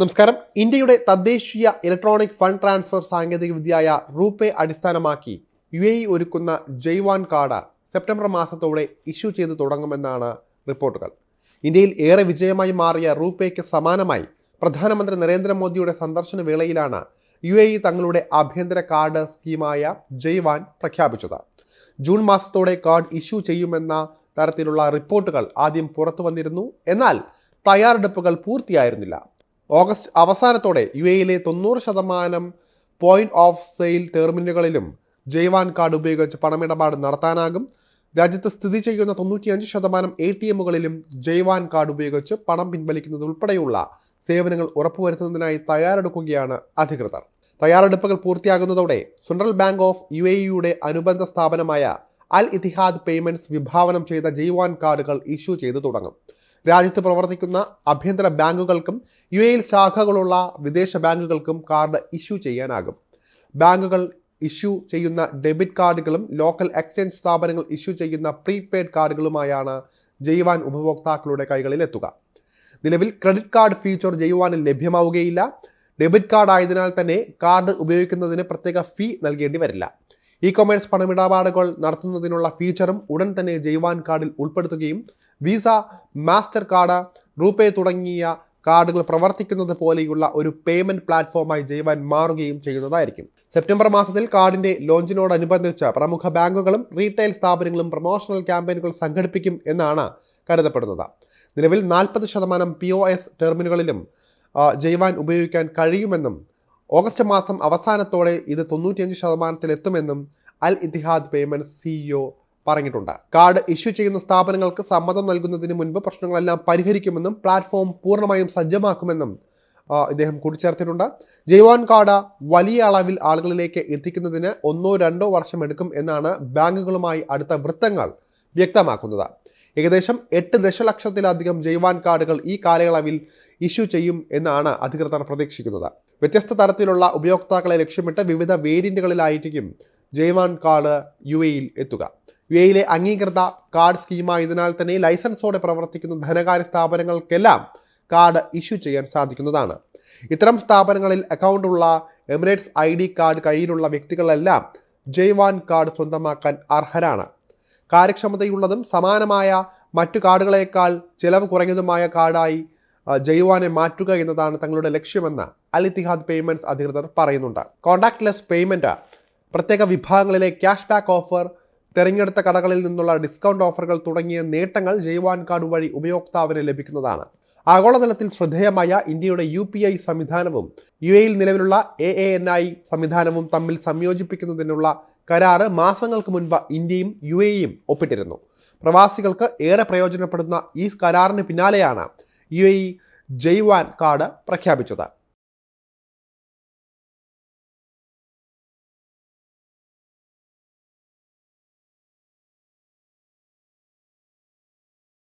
നമസ്കാരം. ഇന്ത്യയുടെ തദ്ദേശീയ ഇലക്ട്രോണിക് ഫണ്ട് ട്രാൻസ്ഫർ സാങ്കേതികവിദ്യയായ റൂപേ അടിസ്ഥാനമാക്കി യു എ ഒരുക്കുന്ന ജയ്വാൻ കാർഡ് സെപ്റ്റംബർ മാസത്തോടെ ഇഷ്യൂ ചെയ്തു തുടങ്ങുമെന്നാണ് റിപ്പോർട്ടുകൾ. ഇന്ത്യയിൽ ഏറെ വിജയമായി മാറിയ റൂപേക്ക് സമാനമായി പ്രധാനമന്ത്രി നരേന്ദ്രമോദിയുടെ സന്ദർശന വേളയിലാണ് യു എ തങ്ങളുടെ ആഭ്യന്തര കാർഡ് സ്കീമായ ജയ്വാൻ പ്രഖ്യാപിച്ചത്. ജൂൺ മാസത്തോടെ കാർഡ് ഇഷ്യൂ ചെയ്യുമെന്ന തരത്തിലുള്ള റിപ്പോർട്ടുകൾ ആദ്യം പുറത്തു വന്നിരുന്നു എന്നാൽ തയ്യാറെടുപ്പുകൾ പൂർത്തിയായിരുന്നില്ല. ഓഗസ്റ്റ് അവസാനത്തോടെ യു എയിലെ തൊണ്ണൂറ് ശതമാനം പോയിന്റ് ഓഫ് സെയിൽ ടെർമിനലുകളിലും ജയ്വാൻ കാർഡ് ഉപയോഗിച്ച് പണമിടപാട് നടത്താനാകും. രാജ്യത്ത് സ്ഥിതി ചെയ്യുന്ന തൊണ്ണൂറ്റിയഞ്ച് ശതമാനം എ ടി എമ്മുകളിലും ജയ്വാൻ കാർഡ് ഉപയോഗിച്ച് പണം പിൻവലിക്കുന്നത് ഉൾപ്പെടെയുള്ള സേവനങ്ങൾ ഉറപ്പുവരുത്തുന്നതിനായി തയ്യാറെടുക്കുകയാണ് അധികൃതർ. തയ്യാറെടുപ്പുകൾ പൂർത്തിയാകുന്നതോടെ central bank of U A യുടെ അനുബന്ധ സ്ഥാപനമായ അൽ ഇത്തിഹാദ് പേയ്മെന്റ്സ് വിഭാവനം ചെയ്ത ജയ്വാൻ കാർഡുകൾ ഇഷ്യൂ ചെയ്തു തുടങ്ങും. രാജ്യത്ത് പ്രവർത്തിക്കുന്ന ആഭ്യന്തര ബാങ്കുകൾക്കും യു എയിൽ ശാഖകളുള്ള വിദേശ ബാങ്കുകൾക്കും കാർഡ് ഇഷ്യൂ ചെയ്യാനാകും. ബാങ്കുകൾ ഇഷ്യൂ ചെയ്യുന്ന ഡെബിറ്റ് കാർഡുകളും ലോക്കൽ എക്സ്ചേഞ്ച് സ്ഥാപനങ്ങൾ ഇഷ്യൂ ചെയ്യുന്ന പ്രീപെയ്ഡ് കാർഡുകളുമായാണ് ജയ്വാൻ ഉപഭോക്താക്കളുടെ കൈകളിൽ എത്തുക നിലവിൽ ക്രെഡിറ്റ് കാർഡ് ഫീച്ചർ ജയ്വാനിൽ ലഭ്യമാവുകയില്ല. ഡെബിറ്റ് കാർഡ് ആയതിനാൽ തന്നെ കാർഡ് ഉപയോഗിക്കുന്നതിന് പ്രത്യേക ഫീ നൽകേണ്ടി വരില്ല. ഇ കൊമേഴ്സ് പണമിടപാടുകൾ നടത്തുന്നതിനുള്ള ഫീച്ചറും ഉടൻ തന്നെ ജയ്വാൻ കാർഡിൽ ഉൾപ്പെടുത്തുകയും വിസ മാസ്റ്റർ കാർഡ് റൂപേ തുടങ്ങിയ കാർഡുകൾ പ്രവർത്തിക്കുന്നത് പോലെയുള്ള ഒരു പേയ്മെന്റ് പ്ലാറ്റ്ഫോമായി ജയ്വാൻ മാറുകയും ചെയ്യുന്നതായിരിക്കും. സെപ്റ്റംബർ മാസത്തിൽ കാർഡിന്റെ ലോഞ്ചിനോടനുബന്ധിച്ച് പ്രമുഖ ബാങ്കുകളും റീറ്റെയിൽ സ്ഥാപനങ്ങളും പ്രൊമോഷണൽ ക്യാമ്പയിനുകൾ സംഘടിപ്പിക്കും എന്നാണ് കരുതപ്പെടുന്നത്. നിലവിൽ നാൽപ്പത് ശതമാനം പി ഒ എസ് ടെർമിനുകളിലും ജയ്വാൻ ഉപയോഗിക്കാൻ കഴിയുമെന്നും ഓഗസ്റ്റ് മാസം അവസാനത്തോടെ ഇത് തൊണ്ണൂറ്റിയഞ്ച് ശതമാനത്തിലെത്തുമെന്നും അൽ ഇത്തിഹാദ് പേയ്മെന്റ് സിഇഒ പറഞ്ഞിട്ടുണ്ട്. കാർഡ് ഇഷ്യൂ ചെയ്യുന്ന സ്ഥാപനങ്ങൾക്ക് സമ്മതം നൽകുന്നതിന് മുൻപ് പ്രശ്നങ്ങളെല്ലാം പരിഹരിക്കുമെന്നും പ്ലാറ്റ്ഫോം പൂർണമായും സജ്ജമാക്കുമെന്നും ഇദ്ദേഹം കൂട്ടിച്ചേർത്തിട്ടുണ്ട്. ജയ്വാൻ കാർഡ് വലിയ അളവിൽ ആളുകളിലേക്ക് എത്തിക്കുന്നതിന് ഒന്നോ രണ്ടോ വർഷം എടുക്കും എന്നാണ് ബാങ്കുകളുമായി അടുത്ത വൃത്തങ്ങൾ വ്യക്തമാക്കുന്നത്. ഏകദേശം എട്ട് ദശലക്ഷത്തിലധികം ജൈവാൻ കാർഡുകൾ ഈ കാലയളവിൽ ഇഷ്യൂ ചെയ്യും എന്നാണ് അധികൃതർ പ്രതീക്ഷിക്കുന്നത്. വ്യത്യസ്ത തരത്തിലുള്ള ഉപയോക്താക്കളെ ലക്ഷ്യമിട്ട് വിവിധ വേരിയന്റുകളിലായിരിക്കും ജൈവാൻ കാർഡ് യു എയിൽ എത്തുക. യു എയിലെ അംഗീകൃത കാർഡ് സ്കീമായതിനാൽ തന്നെ ലൈസൻസോടെ പ്രവർത്തിക്കുന്ന ധനകാര്യ സ്ഥാപനങ്ങൾക്കെല്ലാം കാർഡ് ഇഷ്യൂ ചെയ്യാൻ സാധിക്കുന്നതാണ്. ഇത്തരം സ്ഥാപനങ്ങളിൽ അക്കൗണ്ട് ഉള്ള എമിറേറ്റ്സ് ഐ ഡി കാർഡ് കയ്യിലുള്ള വ്യക്തികളെല്ലാം ജയ്വാൻ കാർഡ് സ്വന്തമാക്കാൻ അർഹരാണ്. കാര്യക്ഷമതയുള്ളതും സമാനമായ മറ്റു കാർഡുകളേക്കാൾ ചിലവ് കുറഞ്ഞതുമായ കാർഡായി ജൈവാനെ മാറ്റുക എന്നതാണ് തങ്ങളുടെ ലക്ഷ്യമെന്ന് അൽ ഇത്തിഹാദ് പേയ്മെന്റ്സ് അധികൃതർ പറയുന്നുണ്ട്. കോൺടാക്ട്ലെസ് പേയ്മെന്റ് പ്രത്യേക വിഭാഗങ്ങളിലെ ക്യാഷ് ബാക്ക് ഓഫർ തിരഞ്ഞെടുത്ത കടകളിൽ നിന്നുള്ള ഡിസ്കൗണ്ട് ഓഫറുകൾ തുടങ്ങിയ നേട്ടങ്ങൾ ജയ്വാൻ കാർഡ് വഴി ഉപയോക്താവിന് ലഭിക്കുന്നതാണ്. ആഗോളതലത്തിൽ ശ്രദ്ധേയമായ ഇന്ത്യയുടെ യു പി ഐ സംവിധാനവും യു എയിൽ നിലവിലുള്ള എ എ എൻ ഐ സംവിധാനവും തമ്മിൽ സംയോജിപ്പിക്കുന്നതിനുള്ള കരാറ് മാസങ്ങൾക്ക് മുൻപ് ഇന്ത്യയും യു എയും ഒപ്പിട്ടിരുന്നു. പ്രവാസികൾക്ക് ഏറെ പ്രയോജനപ്പെടുന്ന ഈ കരാറിന് പിന്നാലെയാണ് യു എ ജയ്വാൻ കാർഡ് പ്രഖ്യാപിച്ചത്.